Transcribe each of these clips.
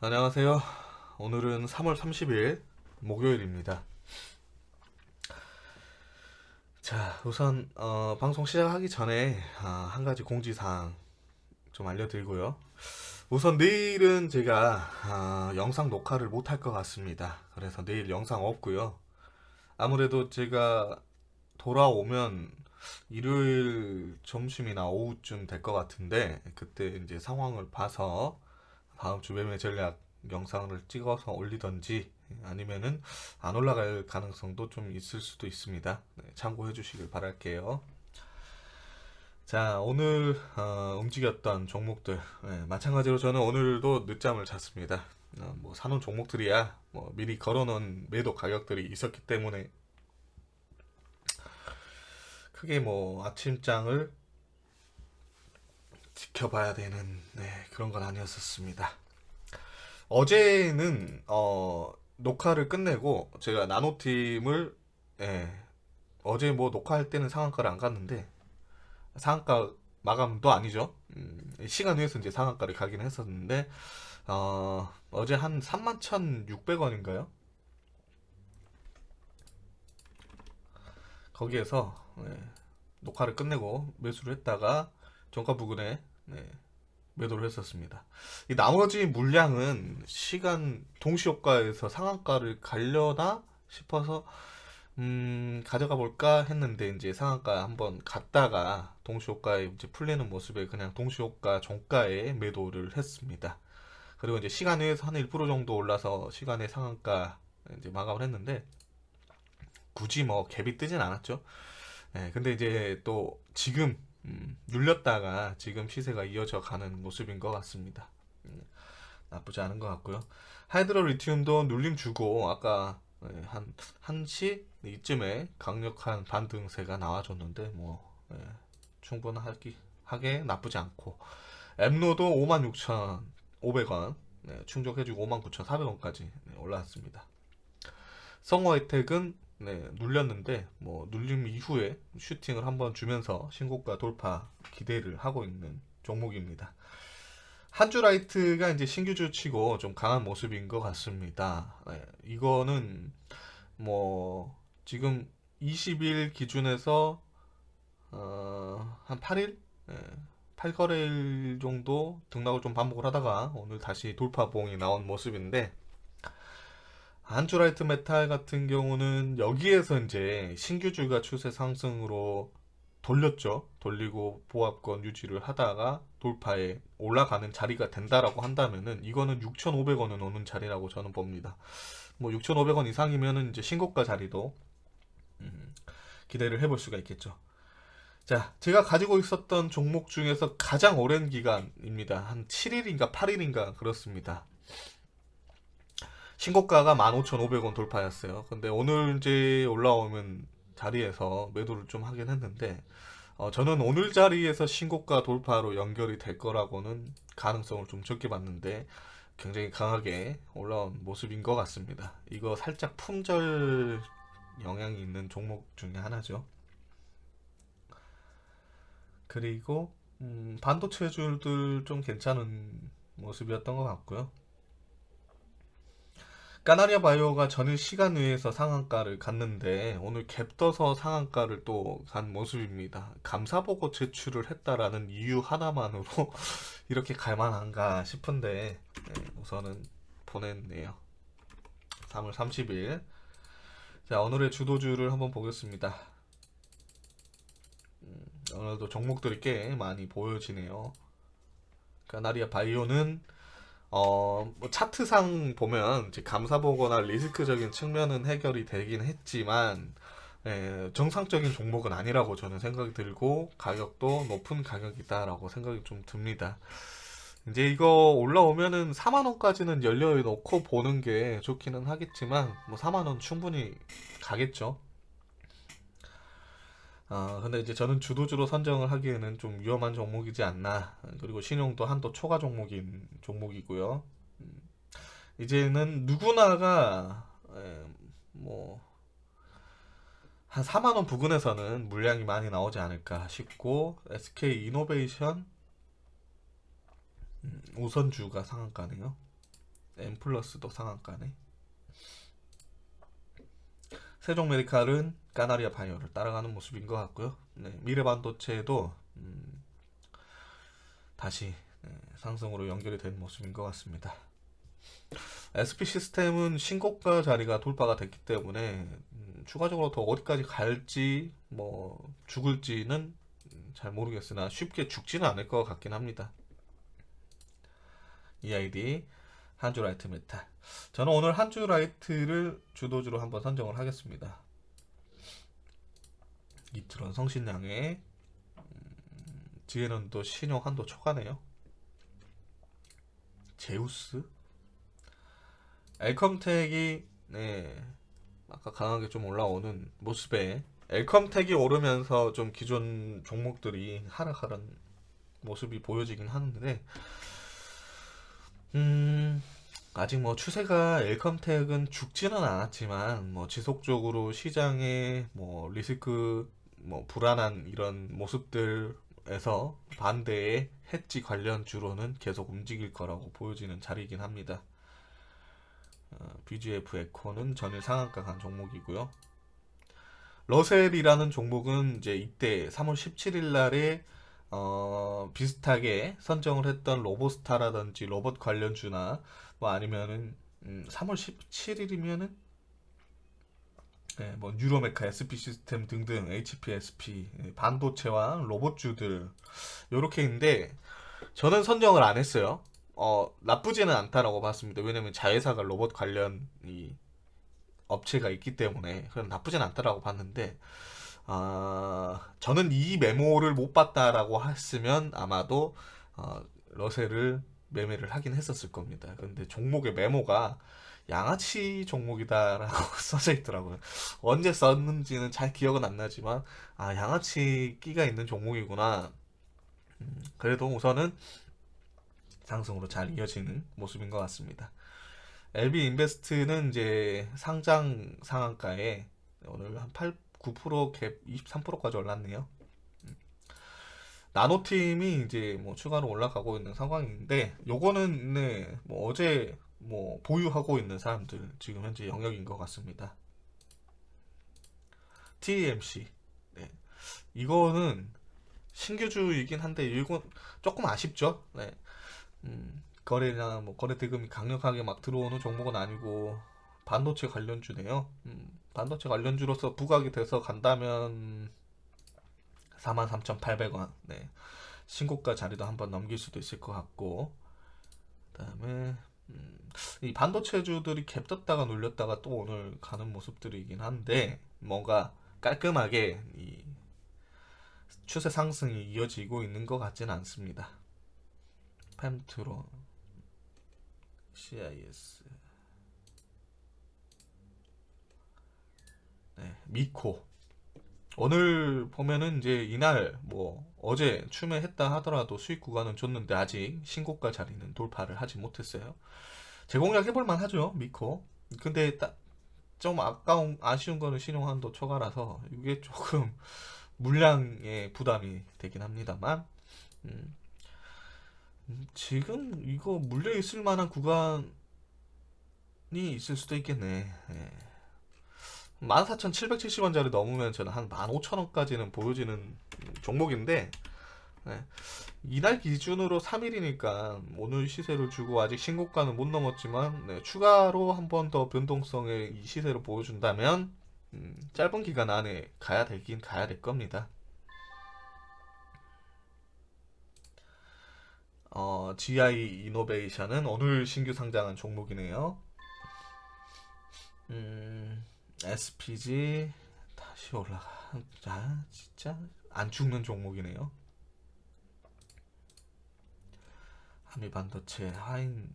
안녕하세요. 오늘은 3월 30일 목요일입니다. 자, 우선 어, 방송 시작하기 전에 아, 한 가지 공지사항 좀 알려드리고요. 우선 내일은 제가 아, 영상 녹화를 못 할 것 같습니다. 그래서 내일 영상 없고요. 아무래도 제가 돌아오면 일요일 점심이나 오후쯤 될 것 같은데 그때 이제 상황을 봐서 다음 주 매매 전략 영상을 찍어서 올리던지 아니면은 안 올라갈 가능성도 좀 있을 수도 있습니다. 네, 참고해 주시길 바랄게요. 자, 오늘 어, 움직였던 종목들 네, 마찬가지로 저는 오늘도 늦잠을 잤습니다. 어, 뭐 사놓은 종목들이야 뭐 미리 걸어놓은 매도 가격들이 있었기 때문에 크게 뭐 아침장을 지켜봐야 되는 네, 그런 건 아니었었습니다. 어제는 어, 녹화를 끝내고 제가 나노팀을 예, 어제 뭐 녹화할 때는 상한가를 안 갔는데 상한가 마감도 아니죠. 음, 시간 외에서 이제 상한가를 가긴 했었는데 어, 어제 한 31,600원인가요? 거기에서 예, 녹화를 끝내고 매수를 했다가 종가 부근에 네, 매도를 했었습니다. 이 나머지 물량은 시간 동시효과에서 상한가를 가려나 싶어서 음, 가져가 볼까 했는데 이제 상한가 한번 갔다가 동시효과에 이제 풀리는 모습에 그냥 동시효과 종가에 매도를 했습니다. 그리고 이제 시간 외에서 한 1% 정도 올라서 시간의 상한가 이제 마감을 했는데 굳이 뭐 갭이 뜨진 않았죠. 네, 근데 이제 또 지금 음, 눌렸다가 지금 시세가 이어져 가는 모습인 것 같습니다. 음, 나쁘지 않은 것 같고요. 하이드로 리튬도 눌림 주고 아까 예, 한 1시 이쯤에 강력한 반등세가 나와줬는데 뭐 예, 충분하기 하게 나쁘지 않고 엠노도 56,500원 네, 충족해주고 59,400원까지 올라왔습니다. 성호 혜택은 네, 눌렸는데 뭐 눌림 이후에 슈팅을 한번 주면서 신고가 돌파 기대를 하고 있는 종목입니다. 한주라이트가 이제 신규주 치고 좀 강한 모습인 것 같습니다. 네, 이거는 뭐 지금 20일 기준에서 어, 한 8일? 네, 8거래일 정도 등락을 좀 반복을 하다가 오늘 다시 돌파봉이 나온 모습인데 한주라이트 메탈 같은 경우는 여기에서 이제 신규주가 추세 상승으로 돌렸죠. 돌리고 보합권 유지를 하다가 돌파에 올라가는 자리가 된다라고 한다면은 이거는 6,500원은 오는 자리라고 저는 봅니다. 뭐 6,500원 이상이면은 이제 신고가 자리도 음, 기대를 해볼 수가 있겠죠. 자, 제가 가지고 있었던 종목 중에서 가장 오랜 기간입니다. 한 7일인가 8일인가 그렇습니다. 신고가가 15,500원 돌파였어요. 근데 오늘 이제 올라오면 자리에서 매도를 좀 하긴 했는데, 어, 저는 오늘 자리에서 신고가 돌파로 연결이 될 거라고는 가능성을 좀 적게 봤는데, 굉장히 강하게 올라온 모습인 것 같습니다. 이거 살짝 품절 영향이 있는 종목 중에 하나죠. 그리고, 음, 반도체 주들 좀 괜찮은 모습이었던 것 같고요. 까나리아 바이오가 전일 시간 외에서 상한가를 갔는데 오늘 갭 떠서 상한가를 또 간 모습입니다. 감사 보고 제출을 했다라는 이유 하나만으로 이렇게 갈 만한가 싶은데 네, 우선은 보냈네요. 3월 30일. 자, 오늘의 주도주를 한번 보겠습니다. 음, 오늘도 종목들이 꽤 많이 보여지네요. 까나리아 바이오는 어, 뭐 차트상 보면 이제 감사 보거나 리스크적인 측면은 해결이 되긴 했지만 예, 정상적인 종목은 아니라고 저는 생각이 들고 가격도 높은 가격이다라고 생각이 좀 듭니다. 이제 이거 올라오면은 4만 원까지는 열려 놓고 보는 게 좋기는 하겠지만 뭐 4만 원 충분히 가겠죠. 아, 근데 이제 저는 주도주로 선정을 하기에는 좀 위험한 종목이지 않나. 그리고 신용도 한도 초과 종목인 종목이고요. 음, 이제는 누구나가 에, 뭐, 한 4만 원 부근에서는 물량이 많이 나오지 않을까 싶고, SK 이노베이션 음, 우선주가 상한가네요. M 플러스도 상한가네. 세종 메디칼은 까나리아 바이오를 따라가는 모습인 것 같고요. 네, 미래 반도체도 음, 다시 네, 상승으로 연결이 된 모습인 것 같습니다. SP 시스템은 신고가 자리가 돌파가 됐기 때문에 음, 추가적으로 더 어디까지 갈지 뭐 죽을지는 음, 잘 모르겠으나 쉽게 죽지는 않을 것 같긴 합니다. EID 한주 라이트 메탈. 저는 오늘 한 주 라이트를 주도주로 한번 선정을 하겠습니다. 이트론 성신량의 음, 뒤에는 또 신용 한도 초과네요. 제우스 엘컴텍이 네 아까 강하게 좀 올라오는 모습에 엘컴텍이 오르면서 좀 기존 종목들이 하락하는 모습이 보여지긴 하는데 음 아직 뭐 추세가 엘컴텍은 죽지는 않았지만 뭐 지속적으로 시장에 뭐 리스크 뭐 불안한 이런 모습들에서 반대의 해지 관련 주로는 계속 움직일 거라고 보여지는 자리이긴 합니다. 어, BGF 에코는 전일 상한가 간 종목이고요. 러셀이라는 종목은 이제 이때 3월 17일 날에 어, 비슷하게 선정을 했던 로보스타라든지 로봇 관련주나 뭐 아니면은 음, 3월 17일이면은 네, 뭐 뉴로메카, SP 시스템 등등 HPSP 예, 반도체와 로봇주들 요렇게 있는데 저는 선정을 안 했어요. 어, 나쁘지는 않다라고 봤습니다. 왜냐면 자회사가 로봇 관련 이 업체가 있기 때문에 그건 나쁘진 않다라고 봤는데 아, 저는 이 메모를 못 봤다라고 했으면 아마도 어, 러셀을 매매를 하긴 했었을 겁니다. 근데 종목의 메모가 양아치 종목이다라고 써져 있더라고요. 언제 썼는지는 잘 기억은 안 나지만 아 양아치 끼가 있는 종목이구나. 음, 그래도 우선은 상승으로 잘 이어지는 모습인 것 같습니다. LB 인베스트는 이제 상장 상한가에 오늘 한 8, 9%갭 23%까지 올랐네요. 음. 나노팀이 이제 뭐 추가로 올라가고 있는 상황인데 요거는 네, 뭐 어제 뭐 보유하고 있는 사람들 지금 현재 영역인 것 같습니다. TMC 네. 이거는 신규주이긴 한데 이건 조금 아쉽죠. 네. 음, 거래나 뭐 거래 대금이 강력하게 막 들어오는 종목은 아니고 반도체 관련주네요. 음, 반도체 관련주로서 부각이 돼서 간다면 43,800원. 네. 신고가 자리도 한번 넘길 수도 있을 것 같고. 그다음에 음, 이 반도체주들이 갭 떴다가 눌렸다가 또 오늘 가는 모습들이긴 한데 뭔가 깔끔하게 이 추세 상승이 이어지고 있는 것 같지는 않습니다. 팸트론 CIS 네, 미코 오늘 보면은 이제 이날 뭐 어제 추매했다 하더라도 수익 구간은 줬는데 아직 신고가 자리는 돌파를 하지 못했어요. 재공략 해볼만 하죠 미코. 근데 딱좀 아까운 아쉬운 거는 신용한도 초과라서 이게 조금 물량의 부담이 되긴 합니다만 음, 음, 지금 이거 물려 있을 만한 구간이 있을 수도 있겠네. 예. 14,770원짜리 넘으면 저는 한 15,000원까지는 보여지는 종목인데 네. 이날 기준으로 3일이니까 오늘 시세를 주고 아직 신고가는 못 넘었지만 네, 추가로 한 번 더 변동성의 이 시세를 보여준다면 음, 짧은 기간 안에 가야 되긴 가야 될 겁니다. 어, GI 이노베이션은 오늘 신규 상장한 종목이네요. 음, SPG 다시 올라가. 자, 진짜 안 죽는 종목이네요. 한미 반도체 하인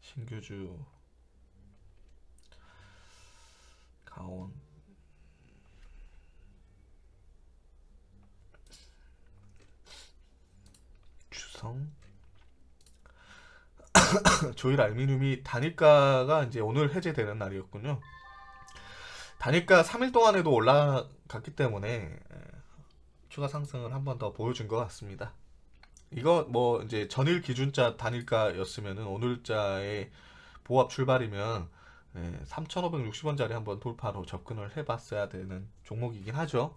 신규주 가온 주성 조일 알미늄이 단일가가 이제 오늘 해제되는 날이었군요. 단일가 3일 동안에도 올라갔기 때문에 예, 추가 상승을 한 번 더 보여준 것 같습니다. 이거 뭐 이제 전일 기준자 단일가였으면은 오늘자의 보합 출발이면 예, 3,560원짜리 한번 돌파로 접근을 해봤어야 되는 종목이긴 하죠.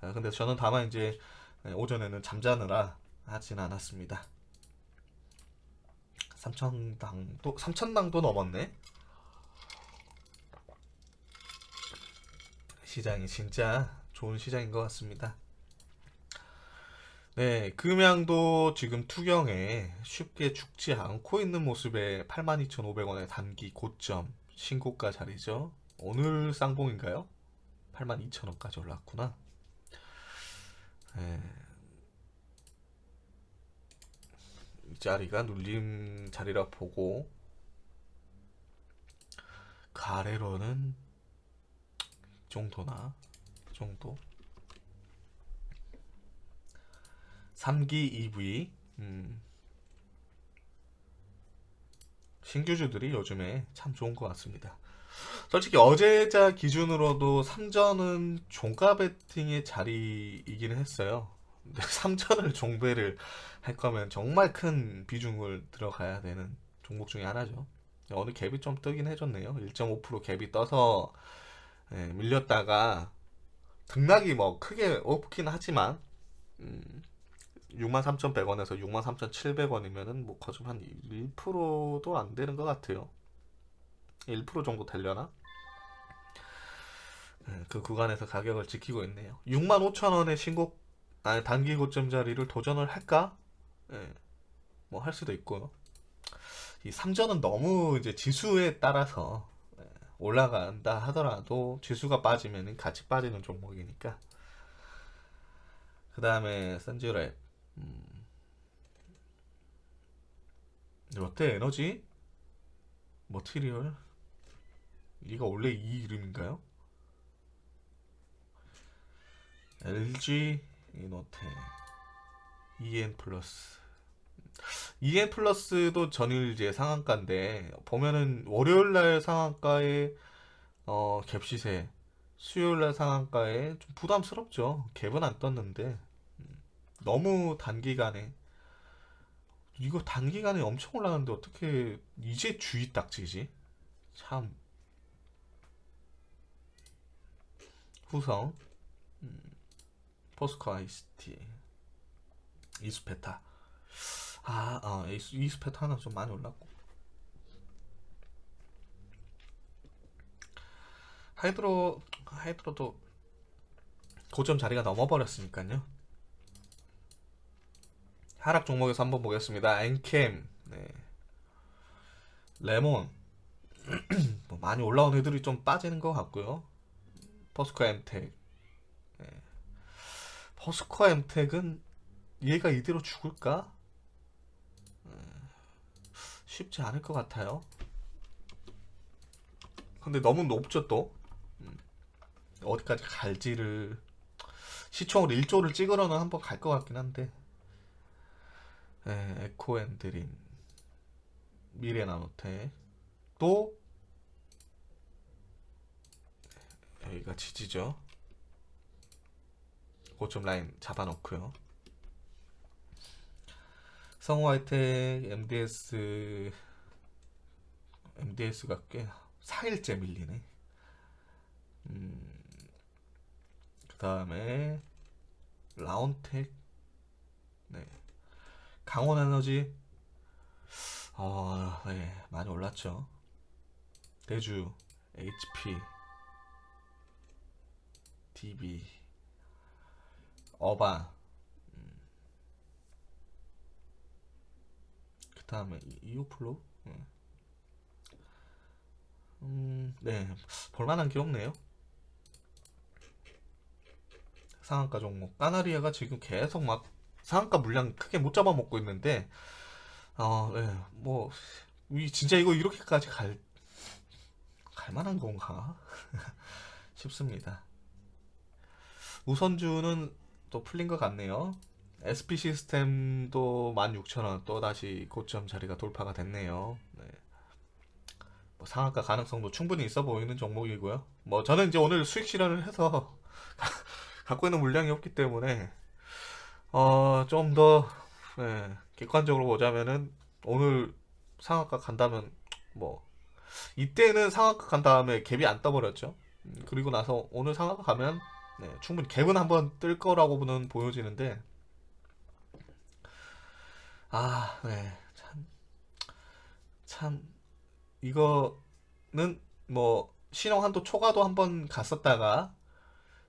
아, 근데 저는 다만 이제 예, 오전에는 잠자느라 하진 않았습니다. 3,000당도 3,000당도 넘었네. 시장이 진짜 좋은 시장인 것 같습니다. 네, 금양도 지금 투경에 쉽게 죽지 않고 있는 모습에 82,500원의 단기 고점 신고가 자리죠. 오늘 쌍봉인가요? 82,000원까지 올랐구나. 네, 이 자리가 눌림 자리라 보고 그 아래로는 이 정도나 이 정도 3기 EV 음, 신규주들이 요즘에 참 좋은 것 같습니다. 솔직히 어제자 기준으로도 3전은 종가 베팅의 자리이기는 했어요. 근데 3전을 종배를 할 거면 정말 큰 비중을 들어가야 되는 종목 중에 하나죠. 오늘 갭이 좀 뜨긴 해줬네요. 1.5% 갭이 떠서 예, 밀렸다가 등락이 뭐 크게 없긴 하지만 음, 63,100원에서 63,700원이면은 뭐 거의 한 1%도 안 되는 것 같아요. 1% 정도 되려나? 예, 그 구간에서 가격을 지키고 있네요. 65,000원의 신고 아니 단기 고점 자리를 도전을 할까? 예, 뭐 할 수도 있고요. 이 삼전은 너무 이제 지수에 따라서 예, 올라간다 하더라도 지수가 빠지면 같이 빠지는 종목이니까. 그 다음에 선지랩 음, 롯데 에너지 머티리얼 이가 원래 이 이름인가요? LG 이노테. EN 플러스. EN 플러스도 전일 이제 상한가인데 보면은 월요일 날 상한가에 어, 갭 시세 수요일 날 상한가에 좀 부담스럽죠. 갭은 안 떴는데. 음, 너무 단기간에. 이거 단기간에 엄청 올라갔는데 어떻게 이제 주의 딱지지? 참. 후성. 음, 포스코 아이스티 이스페타 아, 어, 이스, 이스페타 하나 좀 많이 올랐고 하이드로 하이드로도 고점 자리가 넘어버렸으니까요. 하락 종목에서 한번 보겠습니다. 엔캠, 네. 레몬, 뭐 많이 올라온 애들이 좀 빠지는 것 같고요. 포스코 엠텍, 네. 포스코 엠텍은 얘가 이대로 죽을까? 음, 쉽지 않을 것 같아요. 근데 너무 높죠 또. 음, 어디까지 갈지를 시총으로 1조를 찍으러는 한번 갈 것 같긴 한데. 예, 에코앤드림, 미래나노텍, 또 여기가 지지죠. 고점 라인 잡아놓고요. 성우하이텍, MDS, MDS가 꽤 4일째 밀리네. 음, 그 다음에 라운텍, 네. 강원 에너지, 어, 네, 많이 올랐죠. 대주, HP, DB, 어바, 그 다음에 이오플로, 음, 음, 네, 볼만한 게 없네요. 상한가 종목. 까나리아가 지금 계속 막 상한가 물량 크게 못 잡아먹고 있는데 어, 네, 뭐 이, 진짜 이거 이렇게까지 갈, 갈 만한 건가? 싶습니다. 우선주는 또 풀린 것 같네요. SP 시스템도 16,000원 또 다시 고점 자리가 돌파가 됐네요. 네. 뭐 상한가 가능성도 충분히 있어 보이는 종목이고요. 뭐 저는 이제 오늘 수익 실현을 해서 갖고 있는 물량이 없기 때문에 어, 좀더 네, 객관적으로 보자면은 오늘 상한가 간다면 뭐 이때는 상한가 간 다음에 갭이 안 떠버렸죠. 음, 그리고 나서 오늘 상한가 가면 네, 충분히 갭은 한번 뜰 거라고는 보여지는데 아, 네, 참, 참 이거는 뭐 신용 한도 초과도 한번 갔었다가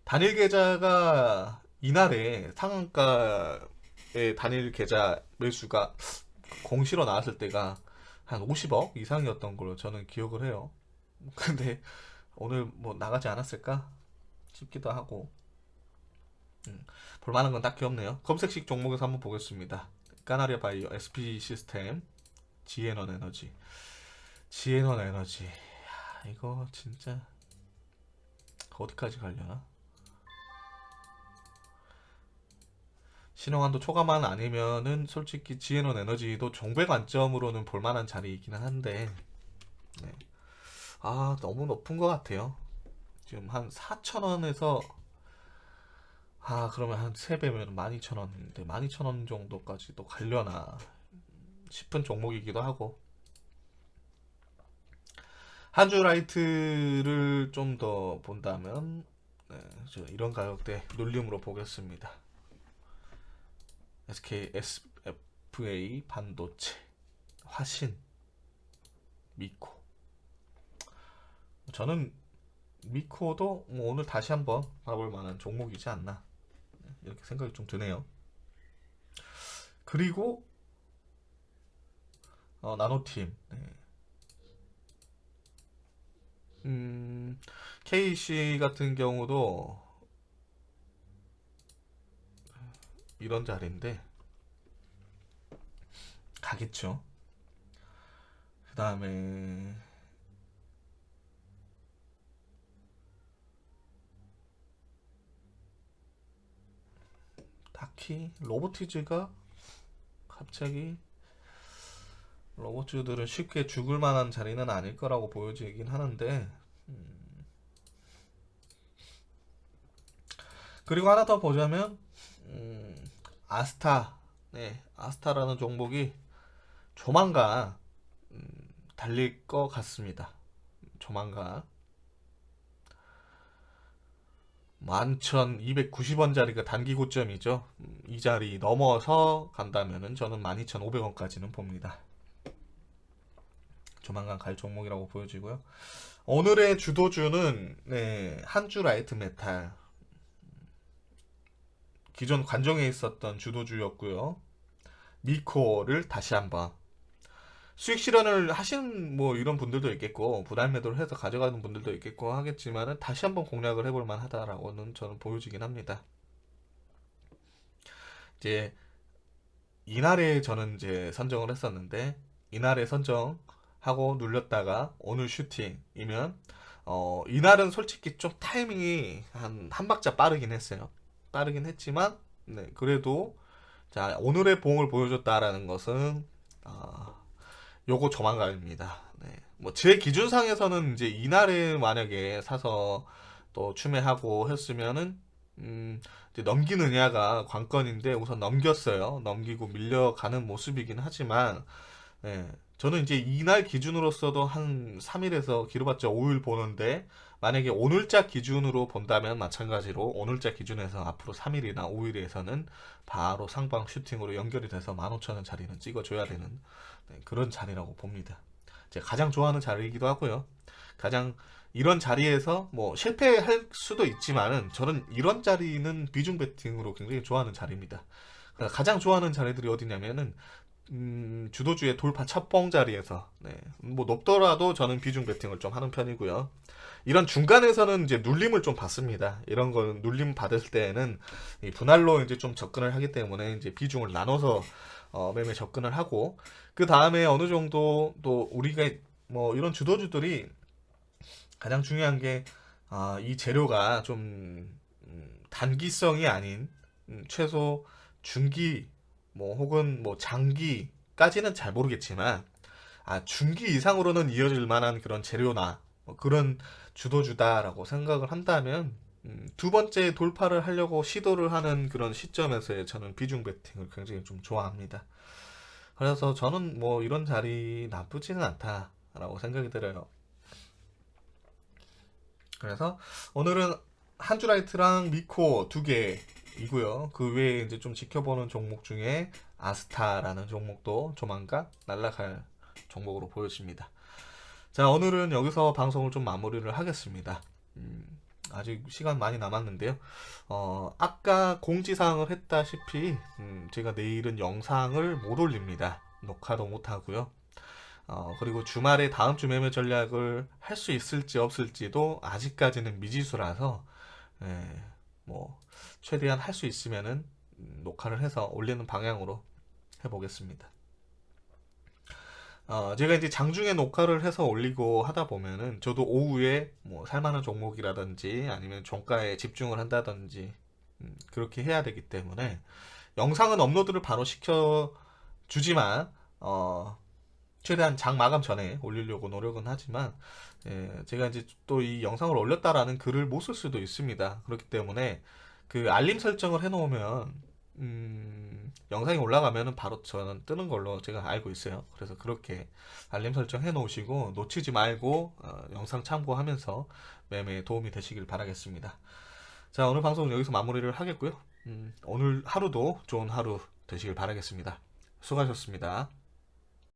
단일 계좌가 이날에 상한가의 단일 계좌 매수가 공시로 나왔을 때가 한 50억 이상이었던 걸로 저는 기억을 해요. 근데 오늘 뭐 나가지 않았을까 싶기도 하고 음, 볼만한 건 딱히 없네요. 검색식 종목에서 한번 보겠습니다. 까나리아 바이오, SP 시스템, 지에넌 에너지, 지에넌 에너지. 야, 이거 진짜 어디까지 가려나? 신용한도 초과만 아니면은 솔직히 지에논 에너지도 종배 관점으로는 볼만한 자리이기는 한데 네. 아 너무 높은 것 같아요 지금 한 4,000원에서 아 그러면 한 3배면 12,000원인데 12,000원 정도까지도 가려나 싶은 종목이기도 하고 한주 라이트를 좀 더 본다면 네, 저 이런 가격대 눌림으로 보겠습니다 SK, SFA, 반도체, 화신, 미코. 저는 미코도 뭐 오늘 다시 한번 봐볼 만한 종목이지 않나 이렇게 생각이 좀 드네요. 그리고 어, 나노팀. 네. 음, KC 같은 경우도 이런 자리인데 가겠죠. 그 다음에 딱히 로보티즈가 갑자기 로봇주들은 쉽게 죽을 만한 자리는 아닐 거라고 보여지긴 하는데 음. 그리고 하나 더 보자면 음, 아스타, 네, 아스타라는 종목이 조만간 음, 달릴 것 같습니다. 조만간 11,290원짜리가 단기 고점이죠. 음, 이 자리 넘어서 간다면은 저는 12,500원까지는 봅니다. 조만간 갈 종목이라고 보여지고요. 오늘의 주도주는 네, 한주 라이트 메탈 기존 관정에 있었던 주도주였고요. 미코를 다시 한번 수익 실현을 하신 뭐 이런 분들도 있겠고 분할 매도를 해서 가져가는 분들도 있겠고 하겠지만은 다시 한번 공략을 해볼 만하다라고는 저는 보여지긴 합니다. 이제 이날에 저는 이제 선정을 했었는데 이날에 선정하고 눌렸다가 오늘 슈팅이면 어 이날은 솔직히 좀 타이밍이 한 한 박자 빠르긴 했어요. 빠르긴 했지만 네, 그래도 자 오늘의 봉을 보여줬다라는 것은 아, 요거 조만간입니다. 네. 뭐 제 기준상에서는 이제 이날에 만약에 사서 또 추매하고 했으면은 음, 이제 넘기느냐가 관건인데 우선 넘겼어요. 넘기고 밀려가는 모습이긴 하지만 네, 저는 이제 이날 기준으로서도 한 3일에서 길어봤자 5일 보는데 만약에 오늘자 기준으로 본다면 마찬가지로 오늘자 기준에서 앞으로 3일이나 5일에서는 바로 상방 슈팅으로 연결이 돼서 15,000원 자리는 찍어줘야 되는 네, 그런 자리라고 봅니다. 제가 가장 좋아하는 자리이기도 하고요. 가장 이런 자리에서 뭐 실패할 수도 있지만은 저는 이런 자리는 비중 배팅으로 굉장히 좋아하는 자리입니다. 그러니까 가장 좋아하는 자리들이 어디냐면은 음, 주도주의 돌파 첫봉 자리에서 네, 뭐 높더라도 저는 비중 배팅을 좀 하는 편이고요. 이런 중간에서는 이제 눌림을 좀 받습니다. 이런 거는 눌림 받을 때에는 이 분할로 이제 좀 접근을 하기 때문에 이제 비중을 나눠서 어, 매매 접근을 하고 그 다음에 어느 정도 또 우리가 뭐 이런 주도주들이 가장 중요한 게 아, 이 재료가 좀 음, 단기성이 아닌 음, 최소 중기 뭐 혹은 뭐 장기까지는 잘 모르겠지만 아 중기 이상으로는 이어질 만한 그런 재료나 뭐 그런 주도주다라고 생각을 한다면 음, 두 번째 돌파를 하려고 시도를 하는 그런 시점에서의 저는 비중 베팅을 굉장히 좀 좋아합니다. 그래서 저는 뭐 이런 자리 나쁘지는 않다라고 생각이 들어요. 그래서 오늘은 한주라이트랑 미코 두 개 이고요. 그 외에 이제 좀 지켜보는 종목 중에 아스타라는 종목도 조만간 날아갈 종목으로 보여집니다. 자, 오늘은 여기서 방송을 좀 마무리를 하겠습니다. 음, 아직 시간 많이 남았는데요. 어, 아까 공지사항을 했다시피, 음, 제가 내일은 영상을 못 올립니다. 녹화도 못 하고요. 어, 그리고 주말에 다음 주 매매 전략을 할 수 있을지 없을지도 아직까지는 미지수라서, 예, 뭐, 최대한 할 수 있으면은 음, 녹화를 해서 올리는 방향으로 해보겠습니다. 어, 제가 이제 장중에 녹화를 해서 올리고 하다 보면은 저도 오후에 뭐 살만한 종목이라든지 아니면 종가에 집중을 한다든지 음, 그렇게 해야 되기 때문에 영상은 업로드를 바로 시켜 주지만 어, 최대한 장 마감 전에 올리려고 노력은 하지만 예, 제가 이제 또 이 영상을 올렸다라는 글을 못 쓸 수도 있습니다. 그렇기 때문에 그 알림 설정을 해놓으면 음, 영상이 올라가면은 바로 저는 뜨는 걸로 제가 알고 있어요. 그래서 그렇게 알림 설정 해 놓으시고 놓치지 말고 어, 영상 참고하면서 매매에 도움이 되시길 바라겠습니다. 자, 오늘 방송은 여기서 마무리를 하겠고요. 음, 오늘 하루도 좋은 하루 되시길 바라겠습니다. 수고하셨습니다.